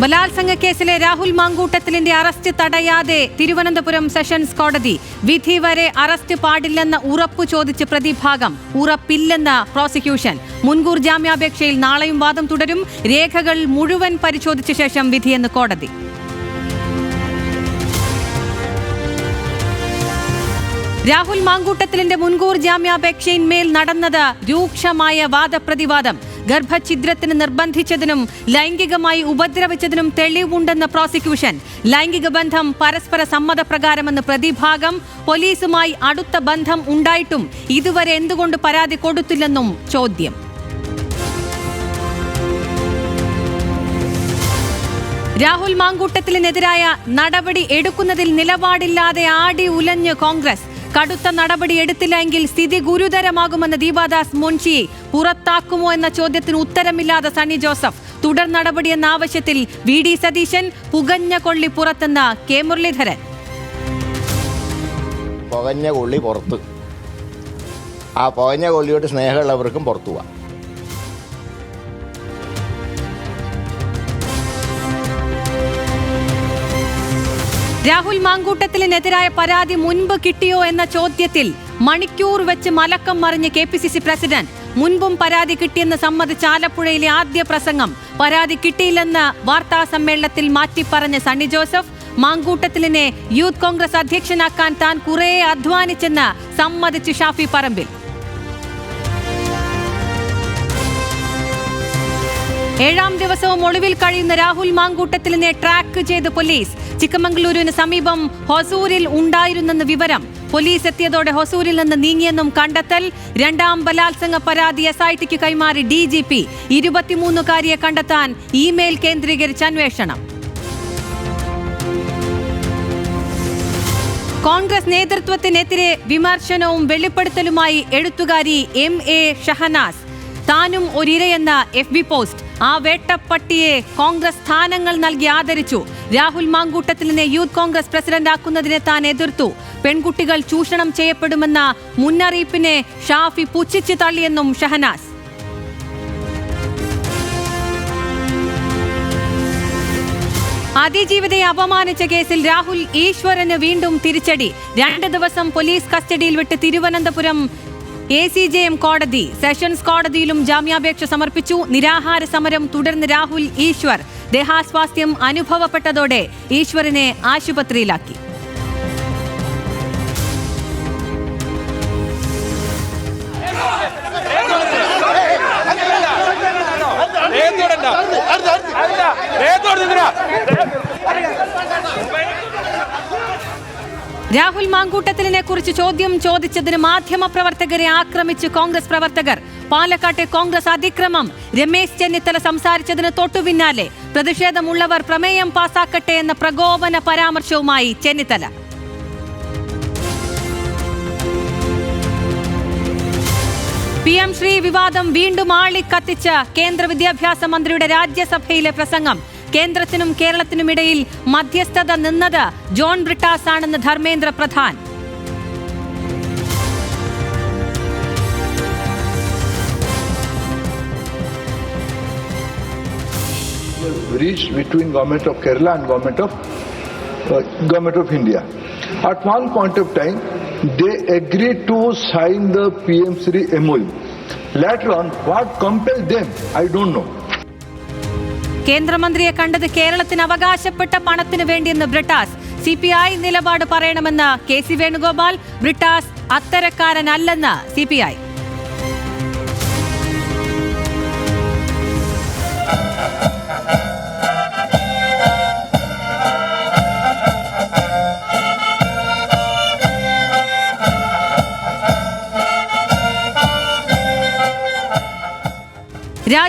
ബലാത്സംഗ കേസിലെ രാഹുൽ മാങ്കൂട്ടത്തിലിന്റെ അറസ്റ്റ് തടയാതെ തിരുവനന്തപുരം സെഷൻസ് കോടതി വിധി വരെ അറസ്റ്റ് പാടില്ലെന്ന ഉറപ്പു ചോദിച്ച് പ്രതിഭാഗം ഉറപ്പില്ലെന്ന പ്രോസിക്യൂഷൻ. മുൻകൂർ ജാമ്യാപേക്ഷയിൽ നാളെയും വാദം തുടരും. രേഖകൾ മുഴുവൻ പരിശോധിച്ച ശേഷം വിധിയെന്ന് കോടതി. രാഹുൽ മാങ്കൂട്ടത്തിലിന്റെ മുൻകൂർ ജാമ്യാപേക്ഷയിന്മേൽ നടന്നത് രൂക്ഷമായ വാദപ്രതിവാദം. ഗർഭഛിദ്രത്തിന് നിർബന്ധിച്ചതിനും ലൈംഗികമായി ഉപദ്രവിച്ചതിനും തെളിവുണ്ടെന്ന് പ്രോസിക്യൂഷൻ. ലൈംഗിക ബന്ധം പരസ്പര സമ്മതപ്രകാരമെന്ന് പ്രതിഭാഗം പോലീസുമായി അടുത്ത ബന്ധം ഉണ്ടായിട്ടും ഇതുവരെ എന്തുകൊണ്ട് പരാതി കൊടുത്തില്ലെന്നും ചോദ്യം. രാഹുൽ മാങ്കൂട്ടത്തിനെതിരായ നടപടി എടുക്കുന്നതിൽ നിലപാടില്ലാതെ ആടി ഉലഞ്ഞ് കോൺഗ്രസ്. കടുത്ത നടപടി എടുത്തില്ലെങ്കിൽ സ്ഥിതി ഗുരുതരമാകുമെന്ന് ദീപാദാസ് മുൻഷിയെ പുറത്താക്കുമോ എന്ന ചോദ്യത്തിന് ഉത്തരമില്ലാതെ സണ്ണി ജോസഫ് തുടർ നടപടി എന്ന ആവശ്യത്തിൽ വി ഡി സതീശൻ പുകഞ്ഞ കൊള്ളി പുറത്തെന്ന കെ മുരളീധരൻ. പുകഞ്ഞ കൊള്ളി പുറത്ത്. ആ പുകഞ്ഞ സ്നേഹമുള്ളവർക്കും പുറത്തു പോവാം. രാഹുൽ മാങ്കൂട്ടത്തിനെതിരായ പരാതി മുൻപ് കിട്ടിയോ എന്ന ചോദ്യത്തിൽ മണിക്കൂർ വെച്ച് മലക്കം മറിഞ്ഞ് K P C C president. മുൻപും പരാതി കിട്ടിയെന്ന് സമ്മതിച്ച ആലപ്പുഴയിലെ ആദ്യ പ്രസംഗം പരാതി കിട്ടിയില്ലെന്ന് വാർത്താ സമ്മേളനത്തിൽ മാറ്റിപ്പറഞ്ഞ സണ്ണി ജോസഫ് മാങ്കൂട്ടത്തിലിനെ യൂത്ത് കോൺഗ്രസ് അധ്യക്ഷനാക്കാൻ താൻ കുറെ അധ്വാനിച്ചെന്ന് സമ്മതിച്ചു ഷാഫി പറമ്പിൽ. ഏഴാം ദിവസവും ഒളിവിൽ കഴിയുന്ന രാഹുൽ മാങ്കൂട്ടത്തിലിനെ ട്രാക്ക് ചെയ്ത് പോലീസ്. ചിക്കമംഗളൂരുവിന് സമീപം ഹൊസൂരിൽ ഉണ്ടായിരുന്നെന്ന് വിവരം പോലീസ് എത്തിയതോടെ ഹൊസൂരിൽ നിന്ന് നീങ്ങിയെന്നും കണ്ടെത്തൽ. രണ്ടാം ബലാത്സംഗ പരാതി എസ് ഐ ടിക്ക് കൈമാറി ഡി ജി പി ഇരുപത്തിമൂന്നുകാരിയെ കണ്ടെത്താൻ ഇമെയിൽ കേന്ദ്രീകരിച്ച് അന്വേഷണം. കോൺഗ്രസ് നേതൃത്വത്തിനെതിരെ വിമർശനവും വെളിപ്പെടുത്തലുമായി എഴുത്തുകാരി എം എ ഷഹനാസ്. താനും ഒരിരയെന്ന എഫ് ബി പോസ്റ്റ് ആ വേട്ടപ്പട്ടിയെ കോൺഗ്രസ് സ്ഥാനങ്ങൾ നൽകി ആദരിച്ചു. രാഹുൽ മാങ്കൂട്ടത്തിലിനെ യൂത്ത് കോൺഗ്രസ് പ്രസിഡന്റ് ആക്കുന്നതിനെ താൻ എതിർത്തു. പെൺകുട്ടികൾ ചൂഷണം ചെയ്യപ്പെടുമെന്ന മുന്നറിയിപ്പിനെ ഷാഫി പുച്ഛിച്ചു തള്ളിയെന്നും ഷഹനാസ്. അതിജീവിതയെ അപമാനിച്ച കേസിൽ രാഹുൽ ഈശ്വരന് വീണ്ടും തിരിച്ചടി. രണ്ട് ദിവസം പോലീസ് കസ്റ്റഡിയിൽ വിട്ട് Thiruvananthapuram A C J M കോടതി സെഷൻസ് കോടതിയിലും ജാമ്യാപേക്ഷ സമർപ്പിച്ചു. നിരാഹാര സമരം തുടർന്ന് രാഹുൽ ഈശ്വർ. ദേഹാസ്വാസ്ഥ്യം അനുഭവപ്പെട്ടതോടെ ഈശ്വരനെ ആശുപത്രിയിലാക്കി. രാഹുൽ മാങ്കൂട്ടത്തിലിനെ കുറിച്ച് ചോദ്യം ചോദിച്ചതിന് മാധ്യമപ്രവർത്തകരെ ആക്രമിച്ച് കോൺഗ്രസ് പ്രവർത്തകർ. പാലക്കാട്ടെ കോൺഗ്രസ് അതിക്രമം. രമേശ് ചെന്നിത്തല സംസാരിച്ചതിന് തൊട്ടു പിന്നാലെ പ്രതിഷേധമുള്ളവർ പ്രമേയം പാസാക്കട്ടെ എന്ന പ്രകോപന പരാമർശവുമായി ചെന്നിത്തല. പി എം ശ്രീ വിവാദം വീണ്ടും ആളിക്കത്തിച്ച കേന്ദ്ര വിദ്യാഭ്യാസ മന്ത്രിയുടെ രാജ്യസഭയിലെ പ്രസംഗം. കേന്ദ്രത്തിനും കേരളത്തിനുമിടയിൽ മധ്യസ്ഥത നിന്നത് ജോൺ ബ്രിട്ടാസ് ആണെന്ന് Dharmendra Pradhan breach between government of Kerala and government of uh, government of India. At one point of time, they agreed to sign the PM3 MOU. Later on, what compelled them, I don't know. കേന്ദ്രമന്ത്രിയെ കണ്ടത് കേരളത്തിന് അവകാശപ്പെട്ട പണത്തിന് വേണ്ടിയെന്ന് Brittas. C P I നിലപാട് പറയണമെന്ന് K C Venugopal Brittas അത്തരക്കാരനല്ലെന്ന് C P I.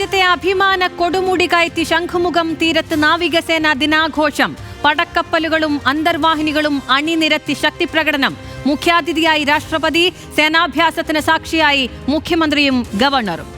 രാജ്യത്തെ അഭിമാന കൊടുമുടി കയറ്റി ശംഖുമുഖം തീരത്ത് നാവികസേന ദിനാഘോഷം. പടക്കപ്പലുകളും അന്തർവാഹിനികളും അണിനിരത്തി ശക്തിപ്രകടനം. മുഖ്യാതിഥിയായി രാഷ്ട്രപതി സേനാഭ്യാസത്തിന് സാക്ഷിയായി മുഖ്യമന്ത്രിയും ഗവർണറും.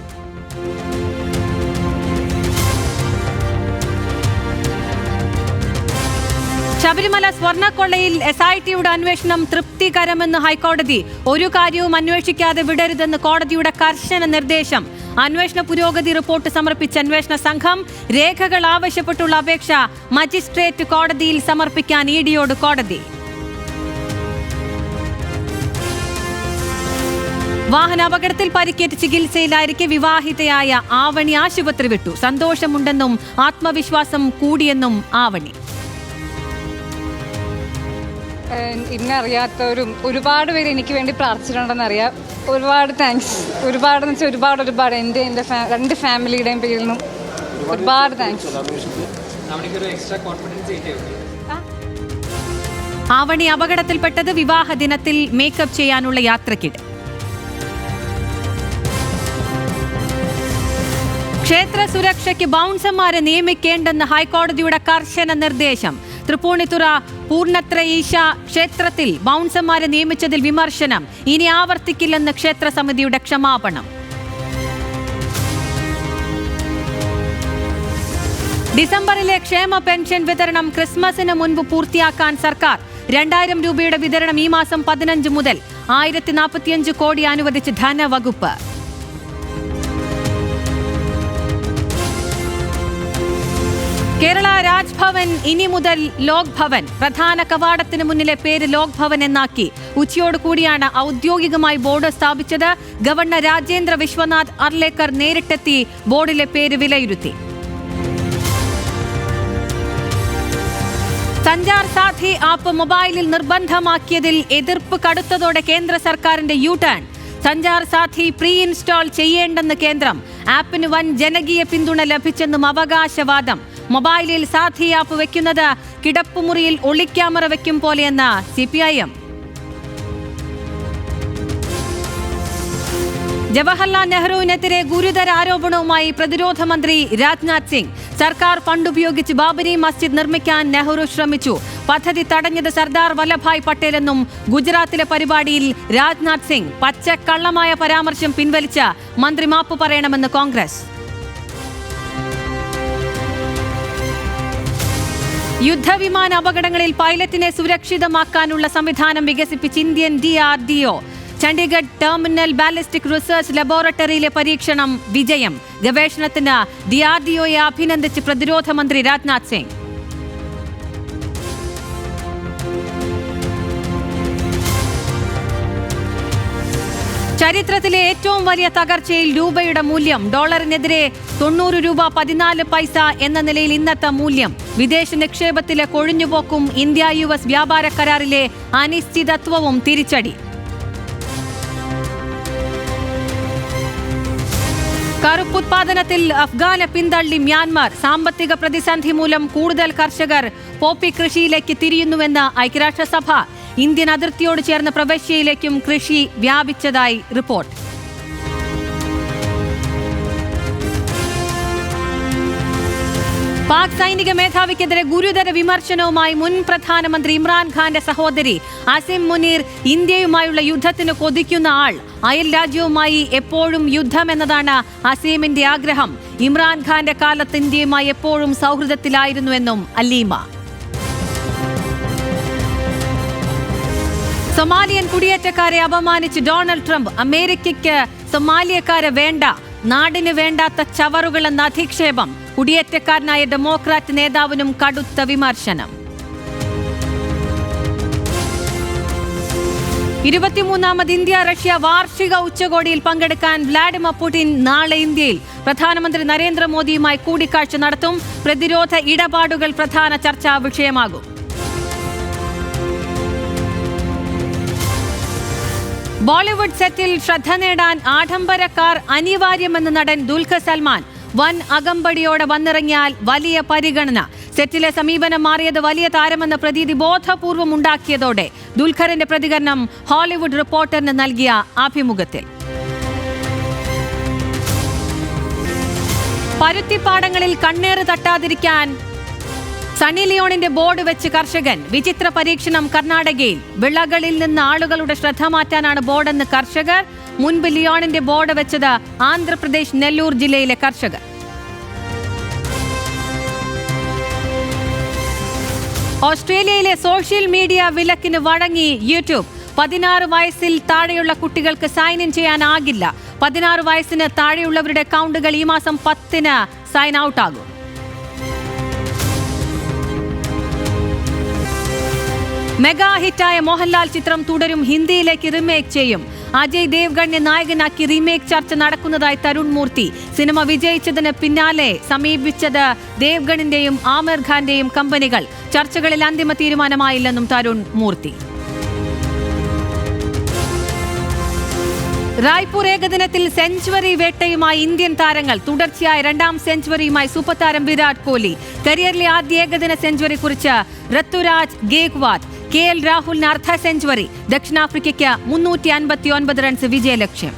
ശബരിമല സ്വർണക്കൊള്ളയിൽ എസ് ഐ ടിയുടെ അന്വേഷണം തൃപ്തികരമെന്ന് ഹൈക്കോടതി. ഒരു കാര്യവും അന്വേഷിക്കാതെ വിടരുതെന്ന് കോടതിയുടെ കർശന നിർദ്ദേശം. അന്വേഷണ പുരോഗതി റിപ്പോർട്ട് സമർപ്പിച്ച അന്വേഷണ സംഘം രേഖകൾ ആവശ്യപ്പെട്ടുള്ള അപേക്ഷ മജിസ്ട്രേറ്റ് കോടതിയിൽ സമർപ്പിക്കാൻ ഇ ഡിയോട് കോടതി. വാഹന അപകടത്തിൽ പരിക്കേറ്റ് ചികിത്സയിലായിരിക്കെ വിവാഹിതയായ ആവണി ആശുപത്രി വിട്ടു. സന്തോഷമുണ്ടെന്നും ആത്മവിശ്വാസം കൂടിയെന്നും ആവണി. അറിയാത്തവരും ഒരുപാട് പേര് എനിക്ക് വേണ്ടി പ്രാർത്ഥിച്ചിട്ടുണ്ടെന്ന് അറിയാം. ഒരുപാട് താങ്ക്സ് ഒരുപാട് എന്ന് വെച്ചാൽ ഒരുപാട് ഒരുപാട് എന്റെ എന്റെ രണ്ട് ഫാമിലിയുടെയും പേരിൽ നിന്നും ഒരുപാട് താങ്ക്സ് ആവണി അപകടത്തിൽപ്പെട്ടത് വിവാഹ ദിനത്തിൽ മേക്കപ്പ് ചെയ്യാനുള്ള യാത്രക്കിടെ. ക്ഷേത്ര സുരക്ഷയ്ക്ക് ബൗൺസർമാരെ നിയമിക്കേണ്ടെന്ന് ഹൈക്കോടതിയുടെ കർശന നിർദ്ദേശം. തൃപ്പൂണിത്തുറ പൂർണത്ര ഈശ ക്ഷേത്രത്തിൽ ബൗൺസർമാരെ നിയമിച്ചതിൽ വിമർശനം. ഇനി ആവർത്തിക്കില്ലെന്ന് ക്ഷേത്ര സമിതിയുടെ ക്ഷമാപണം. ഡിസംബറിലെ ക്ഷേമ പെൻഷൻ വിതരണം ക്രിസ്മസിന് മുൻപ് പൂർത്തിയാക്കാൻ സർക്കാർ രണ്ടായിരം രൂപയുടെ വിതരണം ഈ മാസം പതിനഞ്ച് മുതൽ ആയിരത്തി നാൽപ്പത്തിയഞ്ച് കോടി അനുവദിച്ച് ധനവകുപ്പ്. കേരള രാജ്ഭവൻ ഇനി മുതൽ ലോക് ഭവൻ. പ്രധാന കവാടത്തിന് മുന്നിലെ പേര് ലോക് ഭവൻ എന്നാക്കി. ഉച്ചയോട് കൂടിയാണ് ഔദ്യോഗികമായി ബോർഡ് സ്ഥാപിച്ചത്. ഗവർണർ രാജേന്ദ്ര വിശ്വനാഥ് അർലേക്കർ നേരിട്ടെത്തി ബോർഡിലെ പേര് വിലയിരുത്തി. സഞ്ചാർ സാധി ആപ്പ് മൊബൈലിൽ നിർബന്ധമാക്കിയതിൽ എതിർപ്പ് കടുത്തതോടെ കേന്ദ്ര സർക്കാരിന്റെ യു ടേൺ സഞ്ചാർ സാധി പ്രീ ഇൻസ്റ്റാൾ ചെയ്യേണ്ടെന്ന് കേന്ദ്രം. ആപ്പിന് വൻ ജനകീയ പിന്തുണ ലഭിച്ചെന്നും അവകാശവാദം. മൊബൈലിൽ സാധി ആപ്പ് വെക്കുന്നത് കിടപ്പുമുറിയിൽ ഒളിക്യാമറ വെക്കും പോലെയെന്ന് C P I M. Jawaharlal നെഹ്റുവിനെതിരെ ഗുരുതര ആരോപണവുമായി പ്രതിരോധ മന്ത്രി രാജ്നാഥ് സിംഗ്. സർക്കാർ ഫണ്ട് ഉപയോഗിച്ച് ബാബരി മസ്ജിദ് നിർമ്മിക്കാൻ നെഹ്റു ശ്രമിച്ചു. പദ്ധതി തടഞ്ഞത് സർദാർ വല്ലഭായ് പട്ടേലെന്നും ഗുജറാത്തിലെ പരിപാടിയിൽ രാജ്നാഥ് സിംഗ് പച്ചക്കള്ളമായ പരാമർശം പിൻവലിച്ച മന്ത്രി മാപ്പ് പറയണമെന്ന് കോൺഗ്രസ്. യുദ്ധവിമാന അപകടങ്ങളിൽ പൈലറ്റിനെ സുരക്ഷിതമാക്കാനുള്ള സംവിധാനം വികസിപ്പിച്ച് Indian D R Chandigarh terminal ballistic research ലബോറട്ടറിയിലെ പരീക്ഷണം വിജയം. ഗവേഷണത്തിന് ഡി ആർ ഡി ഒയെ അഭിനന്ദിച്ച് പ്രതിരോധ മന്ത്രി രാജ്നാഥ് സിംഗ്. ചരിത്രത്തിലെ ഏറ്റവും വലിയ തകർച്ചയിൽ രൂപയുടെ മൂല്യം ഡോളറിനെതിരെ തൊണ്ണൂറ് രൂപ പതിനാല് പൈസ എന്ന നിലയിൽ ഇന്നത്തെ മൂല്യം. വിദേശ നിക്ഷേപത്തിലെ കൊഴിഞ്ഞുപോക്കും ഇന്ത്യ യു എസ് വ്യാപാര കരാറിലെ അനിശ്ചിതത്വവും തിരിച്ചടി. കറുപ്പുത്പാദനത്തിൽ അഫ്ഗാനെ പിന്തള്ളി മ്യാൻമാർ. സാമ്പത്തിക പ്രതിസന്ധി മൂലം കൂടുതൽ കർഷകർ പോപ്പി കൃഷിയിലേക്ക് തിരിയുന്നുവെന്ന് ഐക്യരാഷ്ട്രസഭ. ഇന്ത്യൻ അതിർത്തിയോട് ചേർന്ന പ്രവശ്യയിലേക്കും കൃഷി വ്യാപിച്ചതായി റിപ്പോർട്ട്. പാക് സൈനിക മേധാവിക്കെതിരെ ഗുരുതര വിമർശനവുമായി മുൻ പ്രധാനമന്ത്രി ഇമ്രാൻഖാന്റെ സഹോദരി അസിം മുനീർ ഇന്ത്യയുമായുള്ള യുദ്ധത്തിന് കൊതിക്കുന്ന ആൾ അയൽ രാജ്യവുമായി എപ്പോഴും യുദ്ധം എന്നതാണ് അസീമിന്റെ ആഗ്രഹം. ഇമ്രാൻഖാന്റെ കാലത്ത് ഇന്ത്യയുമായി എപ്പോഴും സൗഹൃദത്തിലായിരുന്നുവെന്നും അലീമ. സൊമാലിയൻ കുടിയേറ്റക്കാരെ അപമാനിച്ച് ഡൊണാൾഡ് ട്രംപ് അമേരിക്കയ്ക്ക് സൊമാലിയക്കാരെ വേണ്ട നാടിന് വേണ്ടാത്ത ചവറുകളെന്ന അധിക്ഷേപം. കുടിയേറ്റക്കാരനായ ഡെമോക്രാറ്റ് നേതാവിനും കടുത്ത വിമർശനം. ഇരുപത്തിമൂന്നാമത് ഇന്ത്യ റഷ്യ വാർഷിക ഉച്ചകോടിയിൽ പങ്കെടുക്കാൻ വ്ലാഡിമിർ പുടിൻ നാളെ ഇന്ത്യയിൽ. പ്രധാനമന്ത്രി നരേന്ദ്രമോദിയുമായി കൂടിക്കാഴ്ച നടത്തും. പ്രതിരോധ ഇടപാടുകൾ പ്രധാന ചർച്ചാ വിഷയമാകും. ബോളിവുഡ് സെറ്റിൽ ശ്രദ്ധ നേടാൻ ആഡംബരക്കാർ അനിവാര്യമെന്ന് നടൻ ദുൽഖർ സൽമാൻ. വൻ അകമ്പടിയോടെ വന്നിറങ്ങിയാൽ വലിയ പരിഗണന. സെറ്റിലെ സമീപനം മാറിയത് വലിയ താരമെന്ന പ്രതീതി ബോധപൂർവം ഉണ്ടാക്കിയതോടെ ദുൽഖറിന്റെ പ്രതികരണം ഹോളിവുഡ് റിപ്പോർട്ടറിന് നൽകിയ അഭിമുഖത്തിൽ. പരുത്തിപ്പാടങ്ങളിൽ കണ്ണേറ് തട്ടാതിരിക്കാൻ സണ്ണി ലിയോണിന്റെ ബോർഡ് വെച്ച് കർഷകൻ. വിചിത്ര പരീക്ഷണം കർണാടകയിൽ. വിളകളിൽ നിന്ന് ആളുകളുടെ ശ്രദ്ധ മാറ്റാനാണ് ബോർഡെന്ന് കർഷകർ മുൻപ് ലിയോണിന്റെ ബോർഡ് വെച്ചത് ആന്ധ്രാപ്രദേശ് നെല്ലൂർ ജില്ലയിലെ കർഷകർ. ഓസ്ട്രേലിയയിലെ സോഷ്യൽ മീഡിയ വിലക്കിന് വഴങ്ങി യൂട്യൂബ്. പതിനാറ് വയസ്സിൽ താഴെയുള്ള കുട്ടികൾക്ക് സൈൻ ഇൻ ചെയ്യാനാകില്ല. പതിനാറ് വയസ്സിന് താഴെയുള്ളവരുടെ അക്കൗണ്ടുകൾ ഈ മാസം പത്തിന് സൈൻ ഔട്ട് ആകും. മെഗാ ഹിറ്റായ മോഹൻലാൽ ചിത്രം തുടരും ഹിന്ദിയിലേക്ക് റിമേക്ക് ചെയ്യും. അജയ് ദേവ്ഗണിനെ നായകനാക്കി റീമേക്ക് ചർച്ച നടക്കുന്നതായി തരുൺ മൂർത്തി. സിനിമ വിജയിച്ചതിന് പിന്നാലെ സമീപിച്ചത് ദേവ്ഗണിന്റെയും ആമിർ ഖാന്റെയും കമ്പനികൾ. ചർച്ചകളിൽ അന്തിമ തീരുമാനമായില്ലെന്നും തരുൺ മൂർത്തി. റായ്പൂർ ഏകദിനത്തിൽ സെഞ്ചുറി വേട്ടയുമായി ഇന്ത്യൻ താരങ്ങൾ. തുടർച്ചയായ രണ്ടാം സെഞ്ചുറിയുമായി സൂപ്പർ താരം വിരാട് കോഹ്ലി. കരിയറിലെ ആദ്യ ഏകദിന സെഞ്ചുറി കുറിച്ച് ഋത്തുരാജ് ഗേക്വാദ് കെ എൽ രാഹുലിന് അർദ്ധ സെഞ്ചുറി. ദക്ഷിണാഫ്രിക്കയ്ക്ക് മുന്നൂറ്റി അൻപത്തി ഒൻപത് റൺസ് വിജയലക്ഷ്യം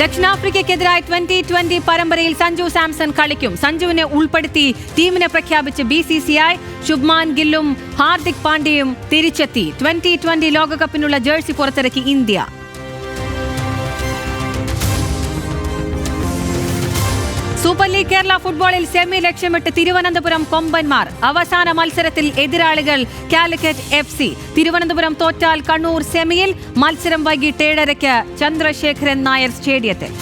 ദക്ഷിണാഫ്രിക്കയ്ക്കെതിരായ ട്വന്റി ട്വന്റി പരമ്പരയിൽ സഞ്ജു സാംസൺ കളിക്കും. സഞ്ജുവിനെ ഉൾപ്പെടുത്തി ടീമിനെ പ്രഖ്യാപിച്ച് B C C I Shubman ഗില്ലും Hardik പാണ്ഡ്യയും തിരിച്ചെത്തി. ട്വന്റി ട്വന്റി ലോകകപ്പിനുള്ള ജേഴ്സി പുറത്തിറക്കി ഇന്ത്യ. സൂപ്പർ ലീഗ് കേരള ഫുട്ബോളിൽ സെമി ലക്ഷ്യമിട്ട് തിരുവനന്തപുരം കൊമ്പന്മാർ. അവസാന മത്സരത്തിൽ എതിരാളികൾ കാലിക്കറ്റ് എഫ് സി. തിരുവനന്തപുരം തോറ്റാൽ കണ്ണൂർ സെമിയിൽ മത്സരം വൈകിട്ട് ഏഴരയ്ക്ക് ചന്ദ്രശേഖരൻ നായർ സ്റ്റേഡിയത്തിൽ.